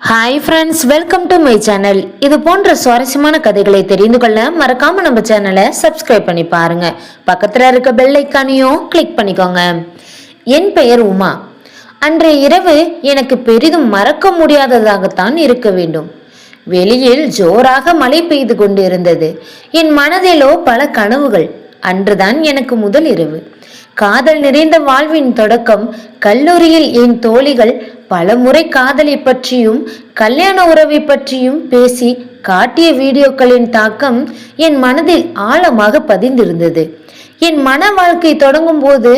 Hi friends welcome to my channel இது போன்ற சுவாரஸ்யமான கதைகளை தெரிந்து கொள்ள மறக்காம நம்ம சேனலை சப்ஸ்கிரைப் பண்ணி பாருங்க. பக்கத்தில் இருக்க பெல் ஐக்கானையும் கிளிக் பண்ணிக்கோங்க. என் பெயர் உமா. அன்றைய இரவு எனக்கு பெரிதும் மறக்க முடியாததாகத்தான் இருக்க வேண்டும். வெளியில் ஜோராக மழை பெய்து கொண்டு இருந்தது என் மனதிலோ பல கனவுகள். அன்றுதான் எனக்கு முதல் இரவு. காதல் நிறைந்த வாழ்வின் தொடக்கம் கல்லூரியில் என் தோழிகள் பலமுறை காதலை பற்றியும் கல்யாண உறவை பற்றியும் பேசி காட்டிய வீடியோக்களின் தாக்கம் என் மனதில் ஆழமாக பதிந்திருந்தது. என் மன வாழ்க்கை தொடங்கும் போது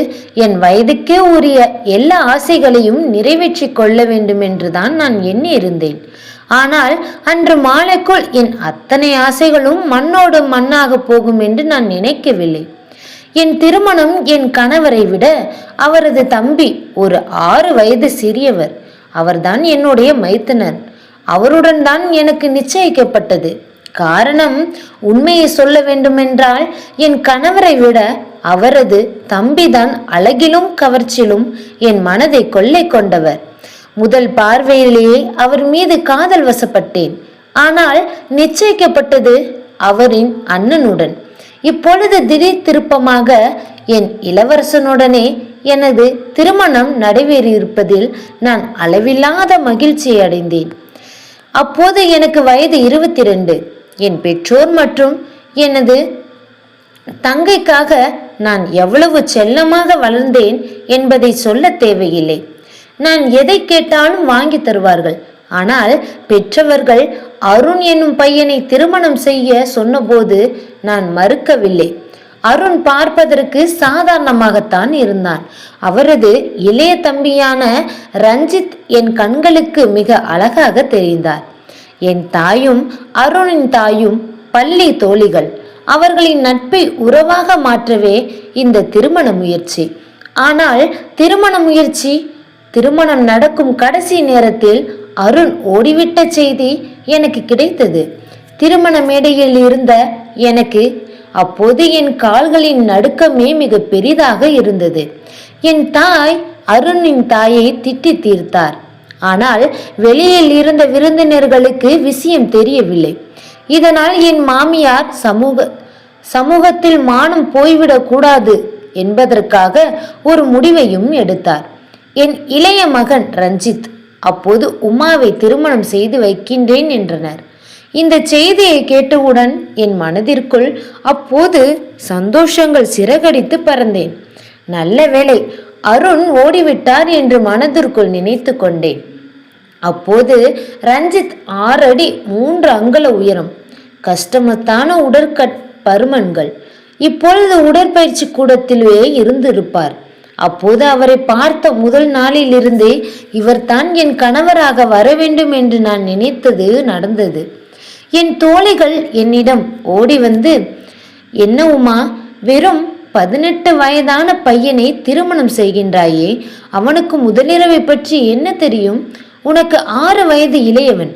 என் வயதுக்கே உரிய எல்லா ஆசைகளையும் நிறைவேற்றி கொள்ள வேண்டும் என்றுதான் நான் எண்ணி இருந்தேன் ஆனால் அன்று மாலைக்குள் என் அத்தனை ஆசைகளும் மண்ணோடு மண்ணாக போகும் என்று நான் நினைக்கவில்லை. என் திருமணம் என் கணவரை விட அவரது தம்பி ஒரு ஆறு வயது சிறியவர். அவர்தான் என்னுடைய மைத்துனர். அவருடன் தான் எனக்கு நிச்சயிக்கப்பட்டது. காரணம் உண்மையை சொல்ல வேண்டுமென்றால் என் கணவரை விட அவரது தம்பிதான் அழகிலும் கவர்ச்சியிலும் என் மனதை கொள்ளை கொண்டவர். முதல் பார்வையிலேயே அவர் மீது காதல் வசப்பட்டேன். ஆனால் நிச்சயிக்கப்பட்டது அவரின் அண்ணனுடன். இப்பொழுது திடீர் திருப்பமாக என் இளவரசனுடனே எனது திருமணம் நடைபெறியிருப்பதில் நான் அளவில்லாத மகிழ்ச்சி அடைந்தேன். அப்போது எனக்கு வயது இருபத்தி ரெண்டு என் பெற்றோர் மற்றும் எனது தங்கைக்காக நான் எவ்வளவு செல்லமாக வளர்ந்தேன் என்பதை சொல்ல தேவையில்லை. நான் எதை கேட்டாலும் வாங்கி தருவார்கள். ஆனால் பெற்றவர்கள் அருண் என்னும் பையனை திருமணம் செய்ய சொன்னபோது நான் மறுக்கவில்லை. அருண் பார்ப்பதற்கு சாதாரணமாகத்தான் இருந்தான். அவரது இளைய தம்பியான ரஞ்சித் என் கண்களுக்கு மிக அழகாக தெரிந்தார். என் தாயும் அருணின் தாயும் பள்ளி தோழிகள். அவர்களின் நட்பை உறவாக மாற்றவே இந்த திருமண முயற்சி. ஆனால் திருமண முயற்சி திருமணம் நடக்கும் கடைசி நேரத்தில் அருண் ஓடிவிட்ட செய்தி எனக்கு கிடைத்தது. திருமண மேடையில் இருந்த எனக்கு அப்போது என் கால்களின் நடுக்கமே மிக பெரிதாக இருந்தது. என் தாய் அருணின் தாயை திட்டி தீர்த்தார். ஆனால் வெளியில் இருந்த விருந்தினர்களுக்கு விஷயம் தெரியவில்லை. இதனால் என் மாமியார் சமூக சமூகத்தில் மானம் போய்விடக்கூடாது என்பதற்காக ஒரு முடிவையும் எடுத்தார். என் இளைய மகன் ரஞ்சித் அப்போது உமாவை திருமணம் செய்து வைக்கின்றேன் என்றனர். இந்த செய்தியை கேட்டவுடன் என் மனதிற்குள் அப்போது சந்தோஷங்கள் சிறகடித்து பறந்தேன். நல்ல வேளை அருண் ஓடிவிட்டார் என்று மனதிற்குள் நினைத்து கொண்டேன். அப்போது ரஞ்சித் ஆறடி மூன்று அங்குல உயரம் கஷ்டமத்தான உடற்கட் பருமன்கள். இப்பொழுது உடற்பயிற்சி கூடத்திலேயே இருந்திருப்பார். அப்போது அவரை பார்த்த முதல் நாளிலிருந்தே இவர்தான் என் கணவராக வர வேண்டும் என்று நான் நினைத்தது நடந்தது. என் தோழிகள் என்னிடம் ஓடி வந்து என்ன உமா வெறும் பதினெட்டு வயதான பையனை திருமணம் செய்கின்றாயே அவனுக்கு முதலிரவை பற்றி என்ன தெரியும்? உனக்கு ஆறு வயது இளையவன்.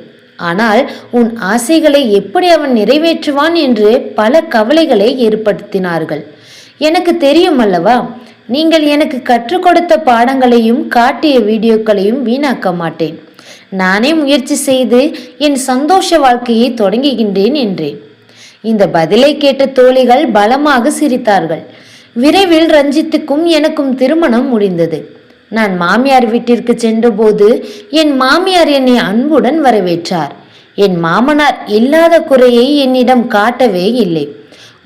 ஆனால் உன் ஆசைகளை எப்படி அவன் நிறைவேற்றுவான்? என்று பல கவலைகளை ஏற்படுத்தினார்கள். எனக்கு தெரியும் அல்லவா நீங்கள் எனக்கு கற்றுக் கொடுத்த பாடங்களையும் காட்டிய வீடியோக்களையும் வீணாக்க மாட்டேன். நானே முயற்சி செய்து என் சந்தோஷ வாழ்க்கையை தொடங்குகின்றேன் என்றேன். இந்த பதிலை கேட்ட தோழிகள் பலமாக சிரித்தார்கள். விரைவில் ரஞ்சித்துக்கும் எனக்கும் திருமணம் முடிந்தது. நான் மாமியார் வீட்டிற்கு சென்றபோது என் மாமியார் என்னை அன்புடன் வரவேற்றார். என் மாமனார் இல்லாத குறையை என்னிடம் காட்டவே இல்லை.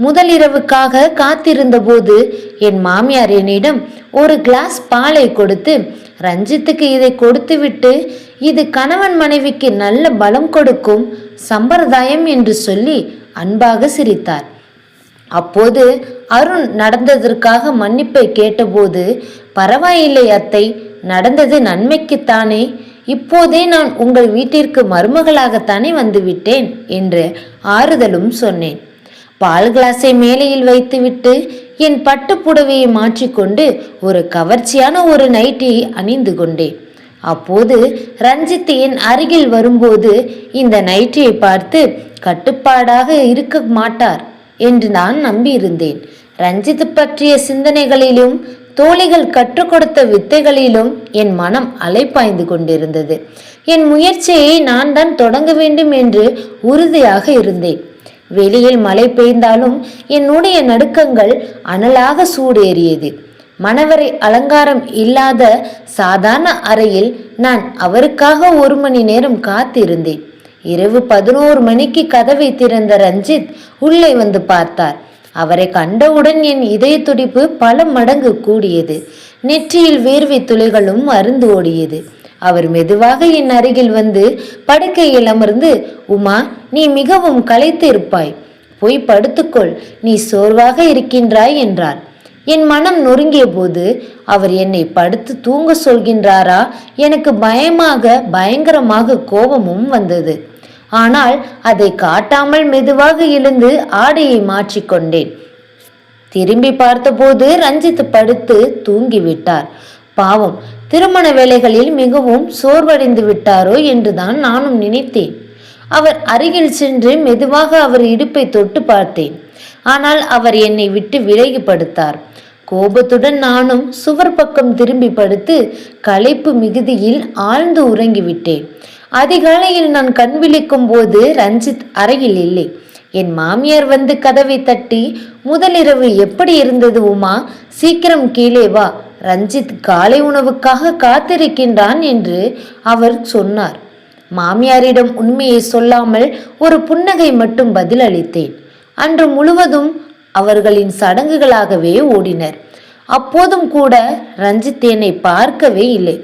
முதலிரவுக்காக காத்திருந்தபோது என் மாமியார் என்னிடம் ஒரு கிளாஸ் பாலை கொடுத்து ரஞ்சித்துக்கு இதை கொடுத்துவிட்டு இது கணவன் மனைவிக்கு நல்ல பலம் கொடுக்கும் சம்பிரதாயம் என்று சொல்லி அன்பாக சிரித்தார். அப்போது அருண் நடந்ததற்காக மன்னிப்பை கேட்டபோது பரவாயில்லை அத்தை நடந்தது நன்மைக்குத்தானே. இப்போதே நான் உங்கள் வீட்டிற்கு மருமகளாகத்தானே வந்துவிட்டேன் என்று ஆறுதலும் சொன்னேன். பால் கிளாஸை மேலையில் வைத்துவிட்டு என் பட்டு புடவையை மாற்றிக்கொண்டு ஒரு கவர்ச்சியான ஒரு நைட்டியை அணிந்து கொண்டேன். அப்போது ரஞ்சித்தியின் அருகில் வரும்போது இந்த நைட்டியை பார்த்து கட்டுப்பாடாக இருக்க மாட்டார் என்று நான் நம்பியிருந்தேன். ரஞ்சித் பற்றிய சிந்தனைகளிலும் தோழிகள் கற்றுக் கொடுத்த வித்தைகளிலும் என் மனம் அலைப்பாய்ந்து கொண்டிருந்தது. என் முயற்சியை நான் தான் தொடங்க வேண்டும் என்று உறுதியாக இருந்தேன். வெளியில் மழை பெய்ந்தாலும் என்னுடைய நடுக்கங்கள் அனலாக சூடேறியது. மணவரை அலங்காரம் இல்லாத சாதாரண அறையில் நான் அவருக்காக ஒரு மணி நேரம் காத்திருந்தேன். இரவு பதினோரு மணிக்கு கதவை திறந்த ரஞ்சித் உள்ளே வந்து பார்த்தார். அவரை கண்டவுடன் என் இதய துடிப்பு பல மடங்கு கூடியது. நெற்றியில் வேர்வை துளிகளும் அருந்து ஓடியது. அவர் மெதுவாக என் அருகில் வந்து படுக்கையில் அமர்ந்து உமா நீ மிகவும் களைத்து இருப்பாய் போய் படுத்துக்கொள். நீ சோர்வாக இருக்கின்றாய் என்றார். என் மனம் நொறுங்கிய போது அவர் என்னை படுத்து தூங்க சொல்கின்றாரா? எனக்கு பயமாக பயங்கரமாக கோபமும் வந்தது. ஆனால் அதை காட்டாமல் மெதுவாக எழுந்து ஆடையை மாற்றிக்கொண்டேன் திரும்பி பார்த்தபோது ரஞ்சித் படுத்து தூங்கிவிட்டார். பாவம் திருமண வேலைகளில் மிகவும் சோர்வடைந்து விட்டாரோ என்றுதான் நானும் நினைத்தேன். அவர் அருகில் சென்று மெதுவாக அவர் இடுப்பை தொட்டு பார்த்தேன். ஆனால் அவர் என்னை விட்டு விலகி படுத்தார். கோபத்துடன் நானும் சுவர் பக்கம் திரும்பி படுத்து களைப்பு மிகுதியில் ஆழ்ந்து உறங்கிவிட்டேன். அதிகாலையில் நான் கண் விழிக்கும் போது ரஞ்சித் அறையில் இல்லை. என் மாமியார் வந்து கதவை தட்டி முதலிரவு எப்படி இருந்தது உமா? சீக்கிரம் கீழே வா. ரஞ்சித் காலை உணவுக்காக காத்திருக்கின்றான் என்று அவர் சொன்னார். மாமியாரிடம் உண்மையை சொல்லாமல் ஒரு புன்னகை மட்டும் பதிலளித்தேன். அன்று முழுவதும் அவர்களின் சடங்குகளாகவே ஓடினர். அப்போதும் கூட ரஞ்சித் என்னை பார்க்கவே இல்லை.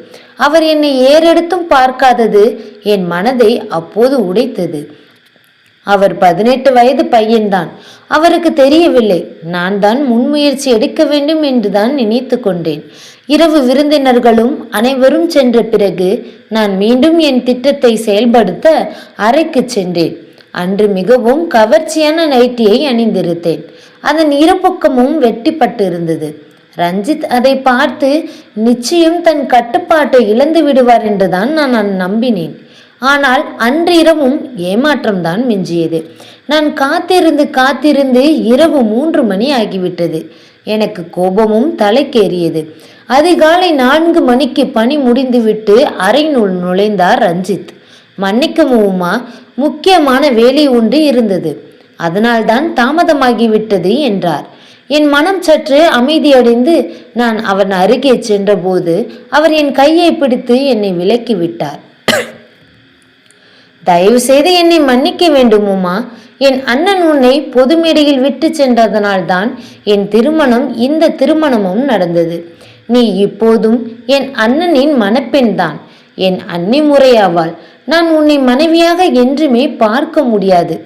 அவர் என்னை ஏறெடுத்தும் பார்க்காதது என் மனதை அப்போது உடைத்தது. அவர் பதினெட்டு வயது பையன்தான். அவருக்கு தெரியவில்லை. நான் தான் முன்முயற்சி எடுக்க வேண்டும் என்றுதான் நினைத்து கொண்டேன். இரவு விருந்தினர்களும் அனைவரும் சென்ற பிறகு நான் மீண்டும் என் திட்டத்தை செயல்படுத்த அறைக்கு சென்றேன். அன்று மிகவும் கவர்ச்சியான நைட்டியை அணிந்திருந்தேன் அதன் இருபக்கமும் வெட்டிப்பட்டு இருந்தது ரஞ்சித் அதை பார்த்து நிச்சயம் தன் கட்டுப்பாட்டை இழந்து விடுவார் என்றுதான் நான் நம்பினேன். ஆனால் அன்றிரவும் ஏமாற்றம்தான் மிஞ்சியது. நான் காத்திருந்து காத்திருந்து இரவு மூன்று மணி ஆகிவிட்டது. எனக்கு கோபமும் தலைக்கேறியது. அதிகாலை நான்கு மணிக்கு பணி முடிந்துவிட்டு அறையினுள் நுழைந்தார் ரஞ்சித். மன்னிக்கமுமா முக்கியமான வேலை ஒன்று இருந்தது. அதனால்தான் தாமதமாகிவிட்டது என்றார். என் மனம் சற்று அமைதியடைந்து நான் அவன் அருகே சென்றபோது அவர் என் கையை பிடித்து என்னை விலக்கி விட்டார் தயவு செய்து என்னை மன்னிக்க வேண்டுமுமா என் அண்ணன் உன்னை பொது மேடையில் விட்டு சென்றதனால்தான் என் திருமணம் இந்த திருமணமும் நடந்தது. நீ இப்போதும் என் அண்ணனின் மணப்பெண்தான் என் அன்னி முறையாவாள் நான் உன்னை மனைவியாக என்றுமே பார்க்க முடியாது.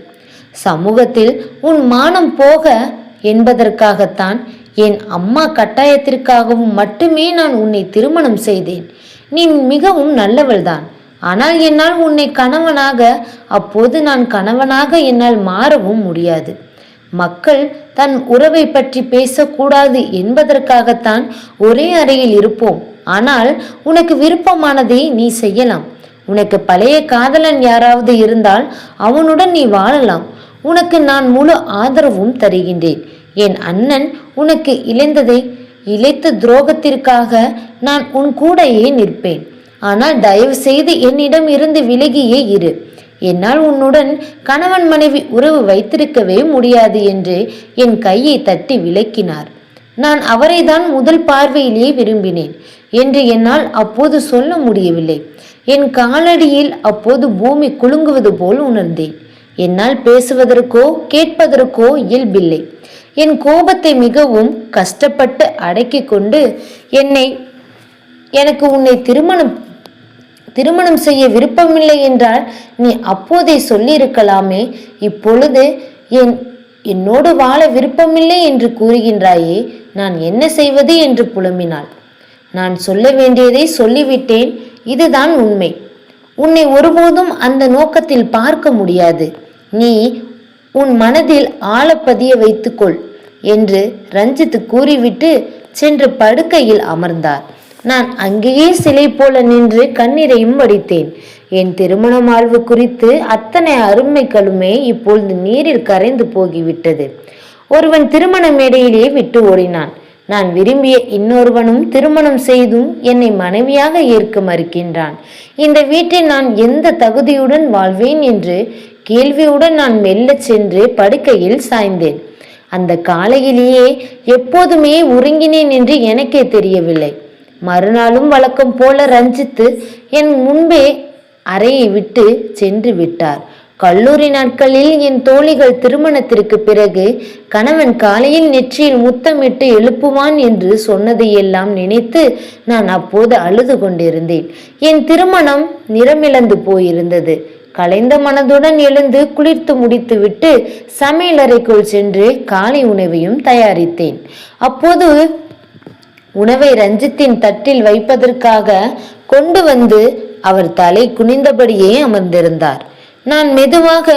சமூகத்தில் உன் மானம் போக என்பதற்காகத்தான் என் அம்மா கட்டாயத்திற்காகவும் மட்டுமே நான் உன்னை திருமணம் செய்தேன். நீ மிகவும் நல்லவள்தான். ஆனால் என்னால் உன்னை கணவனாக அப்போது நான் கணவனாக என்னால் மாறவும் முடியாது. மக்கள் தன் உறவை பற்றி பேசக்கூடாது என்பதற்காகத்தான் ஒரே அறையில் இருப்போம். ஆனால் உனக்கு விருப்பமானதை நீ செய்யலாம். உனக்கு பழைய காதலன் யாராவது இருந்தால் அவனுடன் நீ வாழலாம். உனக்கு நான் முழு ஆதரவும் தருகின்றேன். என் அண்ணன் உனக்கு இழைந்ததை இழைத்த துரோகத்திற்காக நான் உன் கூடையே நிற்பேன். ஆனால் தயவு செய்து என்னிடம் இருந்து விலகியே இரு. என்னால் உன்னுடன் கணவன் மனைவி உறவு வைத்திருக்கவே முடியாது என்று என் கையை தட்டி விலக்கினார் நான் அவரைதான் முதல் பார்வையிலேயே விரும்பினேன் என்று என்னால் அப்போது சொல்ல முடியவில்லை. என் காலடியில் அப்போது பூமி குலுங்குவது போல் உணர்ந்தேன். என்னால் பேசுவதற்கோ கேட்பதற்கோ இயல்பில்லை. என் கோபத்தை மிகவும் கஷ்டப்பட்டு அடக்கி கொண்டு என்னை எனக்கு உன்னை திருமணம் திருமணம் செய்ய விருப்பமில்லை என்றால் நீ அப்போதே சொல்லியிருக்கலாமே. இப்பொழுது என் என்னோடு வாழ விருப்பமில்லை என்று கூறுகின்றாயே நான் என்ன செய்வது என்று புலம்பினாள். நான் சொல்ல வேண்டியதை சொல்லிவிட்டேன். இதுதான் உண்மை. உன்னை ஒருபோதும் அந்த நோக்கத்தில் பார்க்க முடியாது. நீ உன் மனதில் ஆழப்பதிய வைத்துக்கொள் என்று ரஞ்சித் கூறிவிட்டு சென்று படுக்கையில் அமர்ந்தார். நான் அங்கேயே சிலை போல நின்று கண்ணீரையும் வடித்தேன். என் திருமண வாழ்வு குறித்து அத்தனை அருமைகளுமே இப்பொழுது நீரில் கரைந்து போகிவிட்டது. ஒருவன் திருமண மேடையிலே விட்டு ஓடினான். நான் விரும்பிய இன்னொருவனும் திருமணம் செய்தும் என்னை மனைவியாக ஏற்க மறுக்கின்றான். இந்த வீட்டில் நான் எந்த தகுதியுடன் வாழ்வேன் என்று கேள்வியுடன் நான் மெல்லச் சென்று படுக்கையில் சாய்ந்தேன். அந்த காலையிலேயே எப்போதுமே உறங்கினேன் என்று எனக்கே தெரியவில்லை. மறுநாளும் வழக்கம் போல ரஞ்சித்து என் முன்பே அறையை விட்டு சென்று விட்டார். கல்லூரி நாட்களில் என் தோழிகள் திருமணத்திற்கு பிறகு கணவன் காலையில் நெற்றியில் முத்தமிட்டு எழுப்புவான் என்று சொன்னதையெல்லாம் நினைத்து நான் அப்போது அழுது கொண்டிருந்தேன். என் திருமணம் நிறமிழந்து போயிருந்தது. கலைந்த மனதுடன் எழுந்து குளிர்த்து முடித்துவிட்டு சமையலறைக்குள் சென்று காலை உணவையும் தயாரித்தேன். அப்போது உணவை ரஞ்சித்தின் தட்டில் வைப்பதற்காக கொண்டு வந்து அவர் தலை குனிந்தபடியே அமர்ந்திருந்தார். நான் மெதுவாக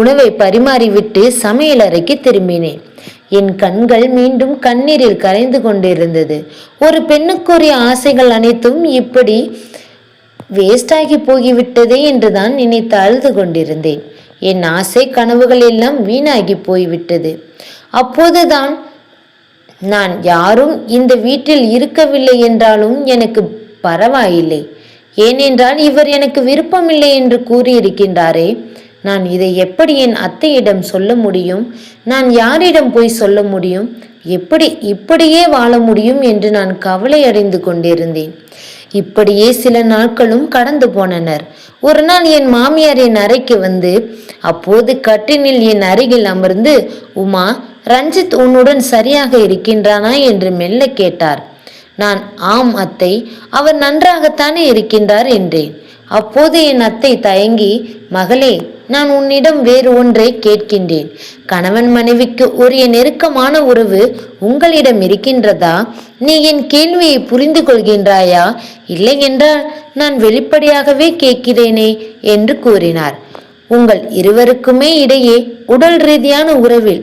உணவை பரிமாறிவிட்டு சமையலறைக்கு திரும்பினேன். என் கண்கள் மீண்டும் கண்ணீரில் கரைந்து கொண்டிருந்தது. ஒரு பெண்ணுக்குரிய ஆசைகள் அனைத்தும் இப்படி வேஸ்டாகி போய்விட்டதே என்றுதான் நினைத்து அழுது கொண்டிருந்தேன். என் ஆசை கனவுகள் எல்லாம் வீணாகி போய்விட்டது. அப்போதுதான் நான் யாரும் இந்த வீட்டில் இருக்கவில்லை என்றாலும் எனக்கு பரவாயில்லை. ஏனென்றால் இவர் எனக்கு விருப்பமில்லை என்று கூறியிருக்கின்றாரே. நான் இதை எப்படி என் அத்தையிடம் சொல்ல முடியும்? நான் யாரிடம் போய் சொல்ல முடியும்? எப்படி இப்படியே வாழ முடியும் என்று நான் கவலை அடைந்து கொண்டிருந்தேன். இப்படியே சில நாட்களும் கடந்து போனனர். ஒரு நாள் என் மாமியார் என் அறைக்கு வந்து அப்போது கட்டினில் என் அருகில் அமர்ந்து உமா ரஞ்சித் உன்னுடன் சரியாக இருக்கின்றானா? என்று மெல்ல கேட்டார். நான் ஆம் அத்தை. அவர் நன்றாகத்தானே இருக்கின்றார் என்றேன். அப்போது என் அத்தை தயங்கி மகளே நான் உன்னிடம் வேறு ஒன்றை கேட்கின்றேன். கணவன் மனைவிக்கு உரிய நெருக்கமான உறவு உங்களிடம் இருக்கின்றதா? நீ என் கேள்வியை புரிந்து கொள்கின்றாயா? இல்லை என்றால் நான் வெளிப்படையாகவே கேட்கிறேனே என்று கூறினார். உங்கள் இருவருக்குமே இடையே உடல் ரீதியான உறவில்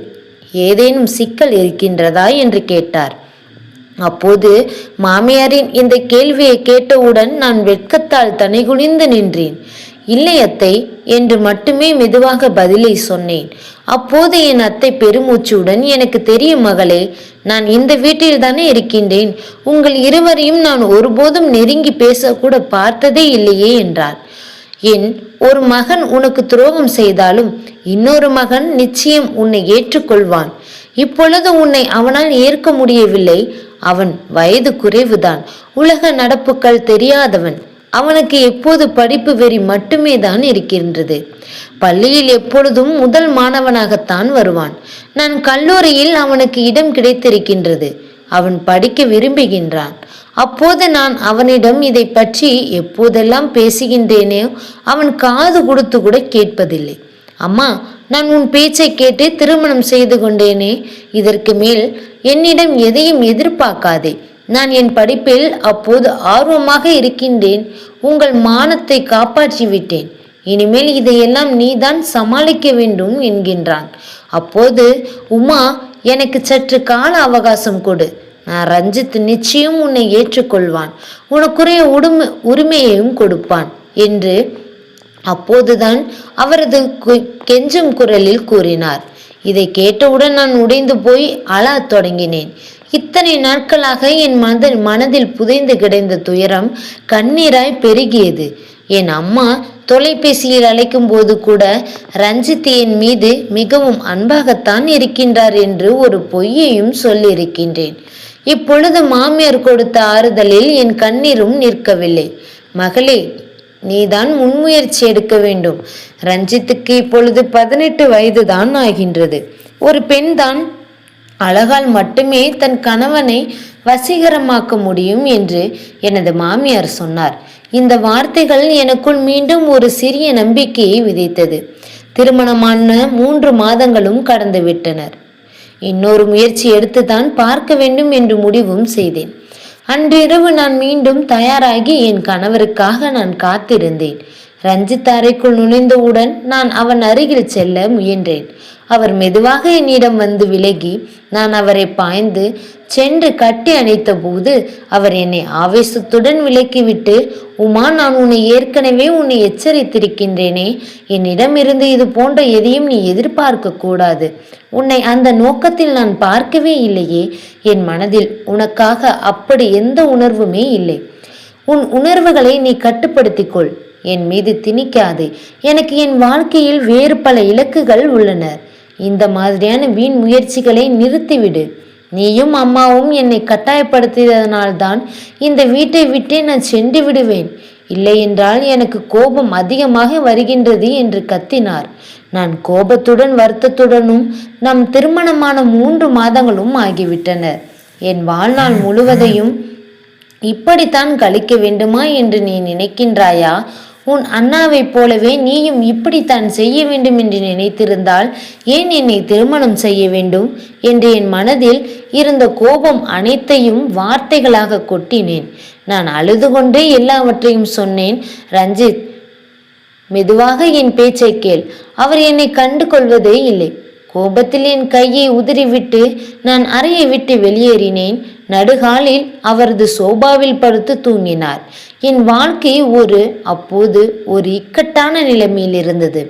ஏதேனும் சிக்கல் இருக்கின்றதா? என்று கேட்டார். அப்போது மாமியாரின் இந்த கேள்வியை கேட்டவுடன் நான் வெட்கத்தால் தனைகுனிந்து நின்றேன். இல்லை அத்தை என்று மட்டுமே மெதுவாக பதிலை சொன்னேன். அப்போது என் அத்தை பெருமூச்சுடன் எனக்கு தெரியும் மகளே நான் இந்த வீட்டில் தானே இருக்கின்றேன். உங்கள் இருவரையும் நான் ஒருபோதும் நெருங்கி பேசக்கூட பார்த்ததே இல்லையே என்றார். என் ஒரு மகன் உனக்கு துரோகம் செய்தாலும் இன்னொரு மகன் நிச்சயம் உன்னை ஏற்றுக்கொள்வான். இப்பொழுது உன்னை அவனால் ஏற்க முடியவில்லை. அவன் வயது குறைவுதான். உலக நடப்புகள் தெரியாதவன். அவனுக்கு எப்போது படிப்பு வெறி மட்டுமே தான் இருக்கின்றது. பள்ளியில் எப்பொழுதும் முதல் மாணவனாகத்தான் வருவான். நான் கல்லூரியில் அவனுக்கு இடம் கிடைத்திருக்கின்றது. அவன் படிக்க விரும்புகின்றான். அப்போது நான் அவனிடம் இதை பற்றி எப்போதெல்லாம் பேசுகின்றேனோ அவன் காது கொடுத்து கூட கேட்பதில்லை. அம்மா நான் உன் பேச்சை கேட்டு திருமணம் செய்து கொண்டேனே. இதற்கு மேல் என்னிடம் எதையும் எதிர்பார்க்காதே. நான் என் படிப்பில் அப்போது ஆர்வமாக இருக்கின்றேன். உங்கள் மானத்தை காப்பாற்றி விட்டேன். இனிமேல் இதையெல்லாம் நீதான் சமாளிக்க வேண்டும் என்கின்றான். அப்போது உமா எனக்கு சற்று கால அவகாசம் கொடு. நான் ரஞ்சித் நிச்சயம் உன்னை ஏற்றுக்கொள்வான். உனக்குரிய உடுமை உரிமையையும் கொடுப்பான் என்று அப்போதுதான் அவரது கு- கெஞ்சும் குரலில் கூறினார். இதை கேட்டவுடன் நான் உடைந்து போய் அழத் தொடங்கினேன். இத்தனை நாட்களாக என் மனத மனதில் புதைந்து கிடந்த துயரம் கண்ணீராய் பெருகியது. என் அம்மா தொலைபேசியில் அழைக்கும் போது கூட ரஞ்சித் என் மீது மிகவும் அன்பாகத்தான் இருக்கின்றார் என்று ஒரு பொய்யையும் சொல்லியிருக்கின்றேன். இப்பொழுது மாமியார் கொடுத்த ஆறுதலில் என் கண்ணீரும் நிற்கவில்லை. மகளே நீதான் முன்முயற்சி எடுக்க வேண்டும். ரஞ்சித்துக்கு இப்பொழுது பதினெட்டு வயதுதான் ஆகின்றது. ஒரு பெண்தான் அழகால் மட்டுமே தன் கணவனை வசீகரமாக்க முடியும் என்று எனது மாமியார் சொன்னார். இந்த வார்த்தைகள் எனக்குள் மீண்டும் ஒரு சிறிய நம்பிக்கையை விதைத்தது. திருமணமான மூன்று மாதங்களும் கடந்து விட்டனர் இன்னொரு முயற்சி எடுத்துதான் பார்க்க வேண்டும் என்று முடிவும் செய்தேன். அன்றிரவு நான் மீண்டும் தயாராகி என் கணவருக்காக நான் காத்திருந்தேன். ரஞ்சித் அறைக்குள் நுழைந்தவுடன் நான் அவன் அருகில் செல்ல முயன்றேன். அவர் மெதுவாக என்னிடம் வந்து விலகி நான் அவரை பாய்ந்து சென்று கட்டி அணைத்த போது அவர் என்னை ஆவேசத்துடன் விலக்கிவிட்டு உமா நான் உன்னை ஏற்கனவே உன்னை எச்சரித்திருக்கின்றேனே. என்னிடம் இருந்து இது போன்ற எதையும் நீ எதிர்பார்க்க கூடாது. உன்னை அந்த நோக்கத்தில் நான் பார்க்கவே இல்லையே. என் மனதில் உனக்காக அப்படி எந்த உணர்வுமே இல்லை. உன் உணர்வுகளை நீ கட்டுப்படுத்திக்கொள். என் மீது திணிக்காதே. எனக்கு என் வாழ்க்கையில் வேறு பல இலக்குகள் உள்ளன. இந்த மாதிரியான வீண் முயற்சிகளை நிறுத்திவிடு. நீயும் அம்மாவும் என்னை கட்டாயப்படுத்தியதனால்தான் இந்த வீட்டை விட்டே நான் சென்று விடுவேன். இல்லை என்றால் எனக்கு கோபம் அதிகமாக வருகின்றது என்று கத்தினார். நான் கோபத்துடன் வருத்தத்துடனும் நம் திருமணமான மூன்று மாதங்களும் ஆகிவிட்டன. என் வாழ்நாள் முழுவதையும் இப்படித்தான் கழிக்க வேண்டுமா என்று நீ நினைக்கின்றாயா? உன் அண்ணாவைப் போலவே நீயும் இப்படித்தான் செய்ய வேண்டும் என்று நினைத்திருந்தால் ஏன் என்னை திருமணம் செய்ய வேண்டும் என்று என் மனதில் இருந்த கோபம் அனைத்தையும் வார்த்தைகளாக கொட்டினேன். நான் அழுது கொண்டே எல்லாவற்றையும் சொன்னேன் ரஞ்சித் மெதுவாக என் பேச்சை கேள். அவர் என்னை கண்டு கொள்வதே இல்லை. கோபத்தில் என் கையை உதறிவிட்டு நான் அறையை விட்டு வெளியேறினேன். நடுகாலில் அவரது சோபாவில் படுத்து தூங்கினார். என் வாழ்க்கை ஒரு அப்போது ஒரு இக்கட்டான நிலைமையில் இருந்தது.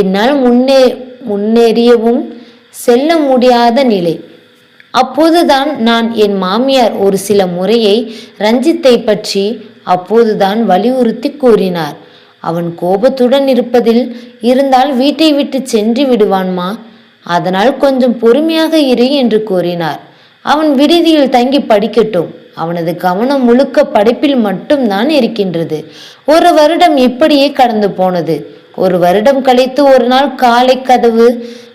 என்னால் முன்னே முன்னேறியவும் செல்ல முடியாத நிலை. அப்போதுதான் நான் என் மாமியார் ஒரு சில முறையை ரஞ்சித்தை பற்றி அப்போதுதான் வலியுறுத்தி கூறினார். அவன் கோபத்துடன் இருப்பதில் இருந்தால் வீட்டை விட்டு சென்று விடுவான்மா? அதனால் கொஞ்சம் பொறுமையாக இரு என்று கூறினார். அவன் விடுதியில் தங்கி படிக்கட்டும். அவனது கவனம் முழுக்க படிப்பில் மட்டும்தான் இருக்கின்றது. ஒரு வருடம் இப்படியே கடந்து போனது. ஒரு வருடம் கழித்து ஒரு நாள் காலை கதவு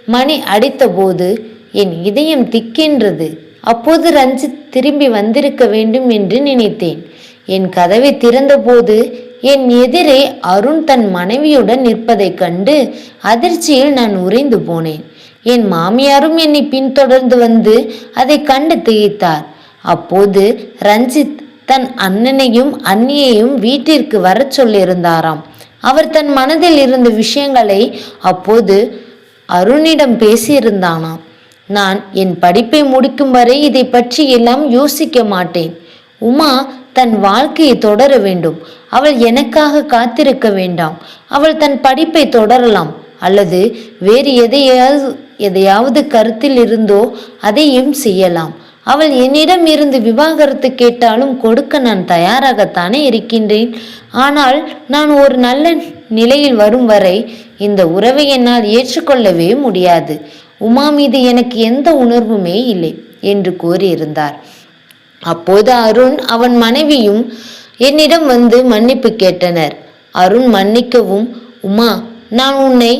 மணி அடித்தபோது என் இதயம் திக்கின்றது. அப்போது ரஞ்சித் திரும்பி வந்திருக்க வேண்டும் என்று நினைத்தேன். என் கதவை திறந்தபோது என் எதிரே அருண் தன் மனைவியுடன் நிற்பதைக் கண்டு அதிர்ச்சியில் நான் உறைந்து போனேன். என் மாமியாரும் என்னை பின்தொடர்ந்து வந்து அதை கண்டு திகைத்தார். அப்போது ரஞ்சித் தன் அண்ணனையும் அண்ணியையும் வீட்டிற்கு வரச் சொல்லியிருந்தாராம். அவர் தன் மனதில் இருந்த விஷயங்களை அப்போது அருணிடம் பேசியிருந்தானாம். நான் என் படிப்பை முடிக்கும் வரை இதை பற்றி எல்லாம் யோசிக்க மாட்டேன். உமா தன் வாழ்க்கையை தொடர வேண்டும். அவள் எனக்காக காத்திருக்க வேண்டாம். அவள் தன் படிப்பை தொடரலாம். அல்லது வேறு எதையாவது எதையாவது கருத்தில் இருந்தோ அதையும் செய்யலாம். அவள் என்னிடம் இருந்து விவாகரத்து கேட்டாலும் கொடுக்க நான் தயாராகத்தானே இருக்கின்றேன். ஆனால் நான் ஒரு நல்ல நிலையில் வரும் வரை இந்த உறவை என்னால் ஏற்றுக்கொள்ளவே முடியாது. உமா மீது எனக்கு எந்த உணர்வுமே இல்லை என்று கூறியிருந்தார். அப்போது அருண் அவன் மனைவியும் என்னிடம் வந்து மன்னிப்பு கேட்டனர். அருண் மன்னிக்கவும் உமா நான் உன்னை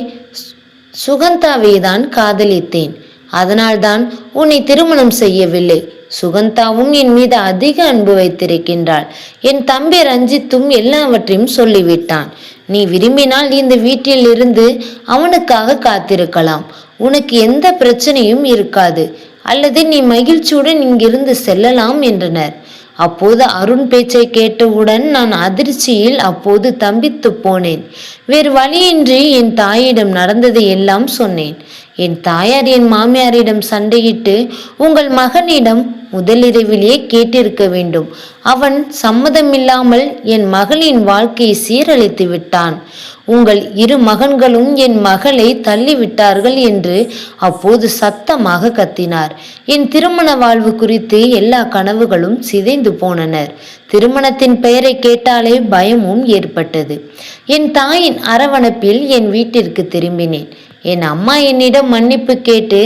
சுகந்தாவை தான் காதலித்தேன். அதனால்தான் உன்னை திருமணம் செய்யவில்லை. சுகந்தாவும் என் மீது அதிக அன்பு வைத்திருக்கின்றாள். என் தம்பி ரஞ்சித்தும் எல்லாவற்றையும் சொல்லிவிட்டான். நீ விரும்பினால் இந்த வீட்டில் இருந்து அவனுக்காக காத்திருக்கலாம். உனக்கு எந்த பிரச்சனையும் இருக்காது. அல்லது நீ மகிழ்ச்சியுடன் இங்கிருந்து செல்லலாம் என்றனர். அப்போது அருண் பேச்சை கேட்டவுடன் நான் அதிர்ச்சியில் அப்போது தம்பித்து போனேன். வேறு வழியின்றி என் தாயிடம் நடந்ததை எல்லாம் சொன்னேன். என் தாயார் என் மாமியாரிடம் சண்டையிட்டு உங்கள் மகனிடம் முதலிரவிலேயே கேட்டிருக்க வேண்டும். அவன் சம்மதமில்லாமல் என் மகளின் வாழ்க்கையை சீரழித்து விட்டான். உங்கள் இரு மகன்களும் என் மகளை தள்ளிவிட்டார்கள் என்று அப்போது சத்தமாக கத்தினார். என் திருமண வாழ்வு குறித்து எல்லா கனவுகளும் சிதைந்து போனனர். திருமணத்தின் பெயரை கேட்டாலே பயமும் ஏற்பட்டது. என் தாயின் அரவணைப்பில் என் வீட்டிற்கு திரும்பினேன். என் அம்மா என்னிடம் மன்னிப்பு கேட்டு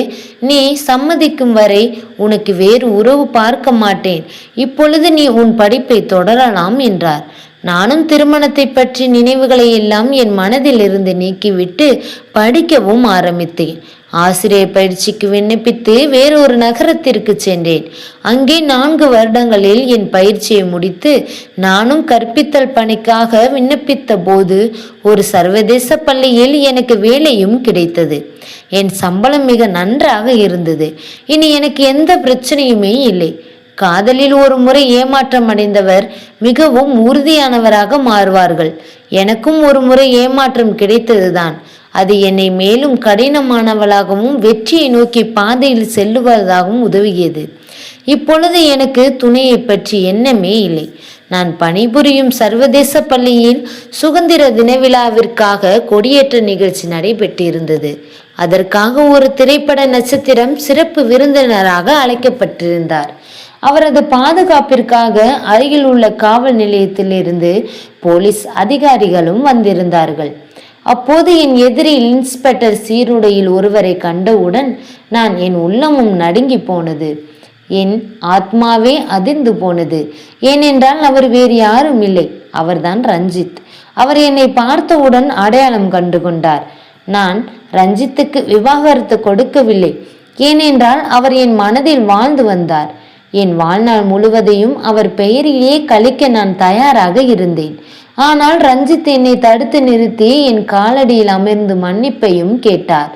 நீ சம்மதிக்கும் வரை உனக்கு வேறு உறவு பார்க்க மாட்டேன். இப்பொழுது நீ உன் படிப்பை தொடரலாம் என்றார். நானும் திருமணத்தை பற்றி நினைவுகளை எல்லாம் என் மனதில் இருந்து நீக்கிவிட்டு படிக்கவும் ஆரம்பித்தேன். ஆசிரியர் பயிற்சிக்கு விண்ணப்பித்து வேறொரு நகரத்திற்கு சென்றேன். அங்கே நான்கு வருடங்களில் என் பயிற்சியை முடித்து நானும் கற்பித்தல் பணிக்காக விண்ணப்பித்த போது ஒரு சர்வதேச பள்ளியில் எனக்கு வேலையும் கிடைத்தது. என் சம்பளம் மிக நன்றாக இருந்தது. இனி எனக்கு எந்த பிரச்சனையுமே இல்லை. காதலில் ஒரு முறை ஏமாற்றம் அடைந்தவர் மிகவும் உறுதியானவராக மாறுவார்கள். எனக்கும் ஒரு முறை ஏமாற்றம் கிடைத்ததுதான். அது என்னை மேலும் கடினமானவளாகவும் வெற்றியை நோக்கி பாதையில் செல்லுவதாகவும் உதவியது. இப்பொழுது எனக்கு துணையை பற்றி எண்ணமே இல்லை. நான் பணிபுரியும் சர்வதேச பள்ளியில் சுதந்திர தின விழாவிற்காக கொடியேற்ற நிகழ்ச்சி நடைபெற்றிருந்தது. அதற்காக ஒரு திரைப்பட நட்சத்திரம் சிறப்பு விருந்தினராக அழைக்கப்பட்டிருந்தார். அவரது பாதுகாப்பிற்காக அருகில் உள்ள காவல் நிலையத்திலிருந்து போலீஸ் அதிகாரிகளும் வந்திருந்தார்கள். அப்போது என் எதிரி இன்ஸ்பெக்டர் சீருடையில் ஒருவரை கண்டவுடன் நான் என் உள்ளமும் நடுங்கி போனது. என் ஆத்மாவே அதிர்ந்து போனது. ஏனென்றால் அவர் வேறு யாரும் இல்லை. அவர்தான் ரஞ்சித். அவர் என்னை பார்த்தவுடன் அடையாளம் கண்டு கொண்டார். நான் ரஞ்சித்துக்கு விவாகரத்து கொடுக்கவில்லை. ஏனென்றால் அவர் என் மனதில் வாழ்ந்து வந்தார். என் வாழ்நாள் முழுவதையும் அவர் பெயரிலேயே கழிக்க நான் தயாராக இருந்தேன். ஆனால் ரஞ்சித் என்னை தடுத்து நிறுத்தி என் காலடியில் அமர்ந்து மன்னிப்பையும் கேட்டார்.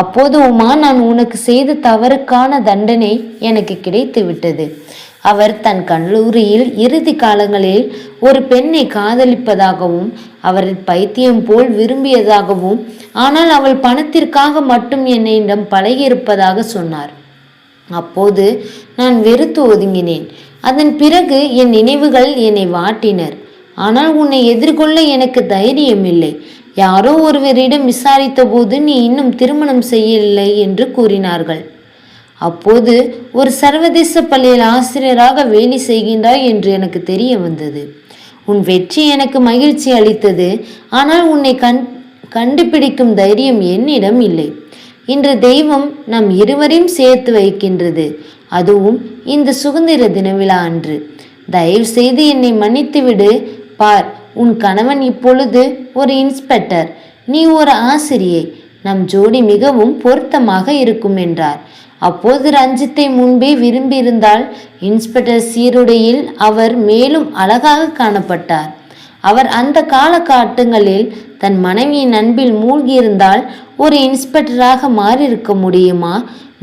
அப்போது உமா நான் உனக்கு செய்த தவறுக்கான தண்டனை எனக்கு கிடைத்து விட்டது. அவர் தன் கல்லூரியில் இறுதி காலங்களில் ஒரு பெண்ணை காதலிப்பதாகவும் அவரை பைத்தியம் போல் விரும்பியதாகவும் ஆனால் அவள் பணத்திற்காக மட்டும் என்னிடம் பழகியிருப்பதாக சொன்னார். அப்போது நான் வெறுத்து ஒதுங்கினேன். அதன் பிறகு என் நினைவுகள் என்னை வாட்டினர். ஆனால் உன்னை எதிர்கொள்ள எனக்கு தைரியம் இல்லை யாரோ ஒருவரிடம் விசாரித்த போது நீ இன்னும் திருமணம் செய்யவில்லை என்று கூறினார்கள். அப்போது ஒரு சர்வதேச பள்ளியில் ஆசிரியராக வேலை செய்கின்றாய் என்று எனக்கு தெரிய வந்தது. உன் வெற்றி எனக்கு மகிழ்ச்சி அளித்தது. ஆனால் உன்னை கண் கண்டுபிடிக்கும் தைரியம் என்னிடம் இல்லை. இன்று தெய்வம் நம் இருவரையும் சேர்த்து வைக்கின்றது. அதுவும் இந்த சுதந்திர தின விழா அன்று. தயவு செய்து என்னை மன்னித்துவிடு. பார் உன் கணவன் இப்பொழுது ஒரு இன்ஸ்பெக்டர். நீ ஒரு ஆசிரியை. நம் ஜோடி மிகவும் பொருத்தமாக இருக்கும் என்றார். அப்போது ரஞ்சித்தை முன்பே விரும்பியிருந்தால் இன்ஸ்பெக்டர் சீருடையில் அவர் மேலும் அழகாக காணப்பட்டார். அவர் அந்த காலகட்டங்களில் தன் மனைவியின் அன்பில் மூழ்கியிருந்தால் ஒரு இன்ஸ்பெக்டராக மாறியிருக்க முடியுமா?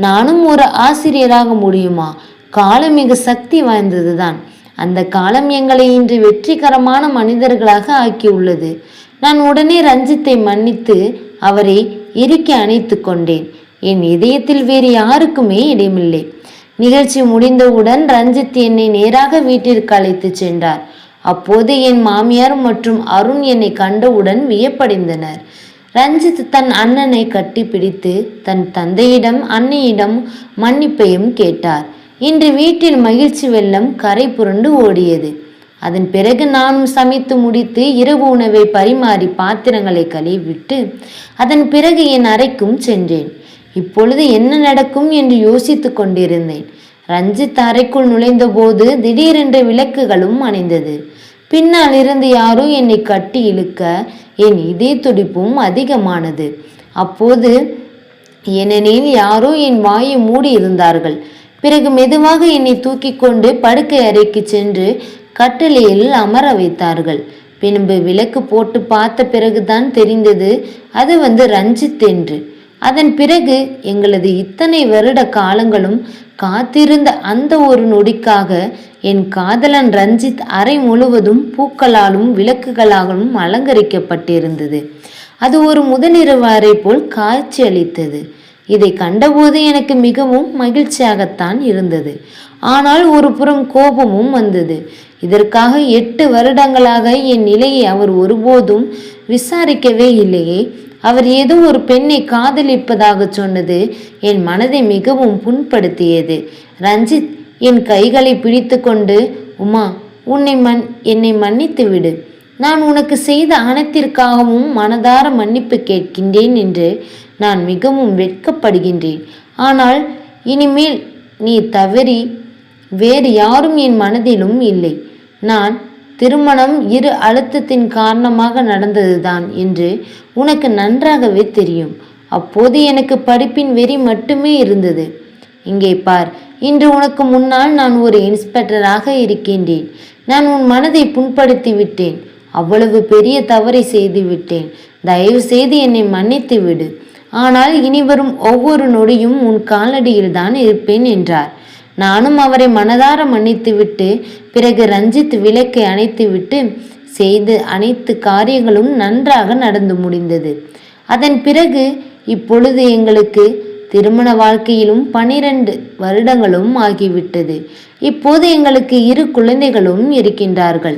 நானும் ஒரு ஆசிரியராக முடியுமா? காலம் மிக சக்தி வாய்ந்ததுதான். அந்த காலம் எங்களை இன்று வெற்றிகரமான மனிதர்களாக ஆக்கியுள்ளது. நான் உடனே ரஞ்சித்தை மன்னித்து அவரை இறுக்கி அணைத்து கொண்டேன். என் இதயத்தில் வேறு யாருக்குமே இடமில்லை. நிகழ்ச்சி முடிந்தவுடன் ரஞ்சித் என்னை நேராக வீட்டிற்கு அழைத்துச் சென்றார். அப்போது என் மாமியார் மற்றும் அருண் என்னை கண்டவுடன் வியப்படைந்தனர். ரஞ்சித் தன் அண்ணனை கட்டி பிடித்து தன் தந்தையிடம் அன்னையிடம் மன்னிப்பையும் கேட்டார். இன்று வீட்டில் மகிழ்ச்சி வெள்ளம் கரை புரண்டு ஓடியது. அதன் பிறகு நானும் சமைத்து முடித்து இரவு உணவை பரிமாறி பாத்திரங்களை கழுவிவிட்டு அதன் பிறகு என் அறைக்கும் சென்றேன். இப்பொழுது என்ன நடக்கும் என்று யோசித்துக் கொண்டிருந்தேன். ரஞ்சித் அறைக்குள் நுழைந்தபோது திடீரென்று விளக்குகளும் அணைந்தது. பின்னால் இருந்து யாரோ என்னை கட்டி இழுக்க என் இதய துடிப்பும் அதிகமானது. அப்போது ஏனெனில் யாரோ என் வாயை மூடி இருந்தார்கள். பிறகு மெதுவாக என்னை தூக்கி கொண்டு படுக்கை அறைக்கு சென்று கட்டளையில் அமர வைத்தார்கள். பின்பு விளக்கு போட்டு பார்த்த பிறகுதான் தெரிந்தது அது வந்து ரஞ்சித் என்று. அதன் பிறகு எங்களது இத்தனை வருட காலங்களும் காத்திருந்த அந்த ஒரு நொடிக்காக என் காதலன் ரஞ்சித் அறை முழுவதும் பூக்களாலும் விளக்குகளாலும் அலங்கரிக்கப்பட்டிருந்தது. அது ஒரு முதலிரவு அறை போல் காட்சி அளித்தது. இதை கண்டபோது எனக்கு மிகவும் மகிழ்ச்சியாகத்தான் இருந்தது. ஆனால் ஒரு புறம் கோபமும் வந்தது. இதற்காக எட்டு வருடங்களாக என் நிலையை அவர் ஒருபோதும் விசாரிக்கவே இல்லையே. அவர் ஏதோ ஒரு பெண்ணை காதலிப்பதாக சொன்னது என் மனதை மிகவும் புண்படுத்தியது. ரஞ்சித் என் கைகளை பிடித்து கொண்டு உமா உன்னை மன் என்னை மன்னித்து விடு. நான் உனக்கு செய்த அனைத்திற்காகவும் மனதார மன்னிப்பு கேட்கின்றேன் என்று நான் மிகவும் வெட்கப்படுகின்றேன். ஆனால் இனிமேல் நீ தவறி வேறு யாரும் என் மனதிலும் இல்லை. நான் திருமணம் இரு அழுத்தத்தின் காரணமாக நடந்ததுதான் என்று உனக்கு நன்றாகவே தெரியும். அப்போது எனக்கு படிப்பின் வெறி மட்டுமே இருந்தது. இங்கே பார் இன்று உனக்கு முன்னால் நான் ஒரு இன்ஸ்பெக்டராக இருக்கின்றேன். நான் உன் மனதை புண்படுத்தி விட்டேன். அவ்வளவு பெரிய தவறை செய்து விட்டேன். தயவு செய்து என்னை மன்னித்து விடு. ஆனால் இனி வரும் ஒவ்வொரு நொடியும் உன் காலடியில் தான் இருப்பேன் என்றார். நானும் அவரை மனதார மன்னித்துவிட்டு பிறகு ரஞ்சித் விளக்கை அணைத்துவிட்டு செய்து அனைத்து காரியங்களும் நன்றாக நடந்து முடிந்தது. அதன் பிறகு இப்பொழுது எங்களுக்கு திருமண வாழ்க்கையிலும் பனிரெண்டு வருடங்களும் ஆகிவிட்டது. இப்போது எங்களுக்கு இரு குழந்தைகளும் இருக்கின்றார்கள்.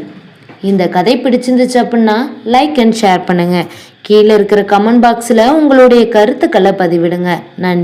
இந்த கதை பிடிச்சிருந்துச்சு அப்படின்னா லைக் அண்ட் ஷேர் பண்ணுங்கள் கீழே இருக்கிற கமெண்ட் பாக்ஸில் உங்களுடைய கருத்துக்களை பதிவிடுங்க. நன்றி.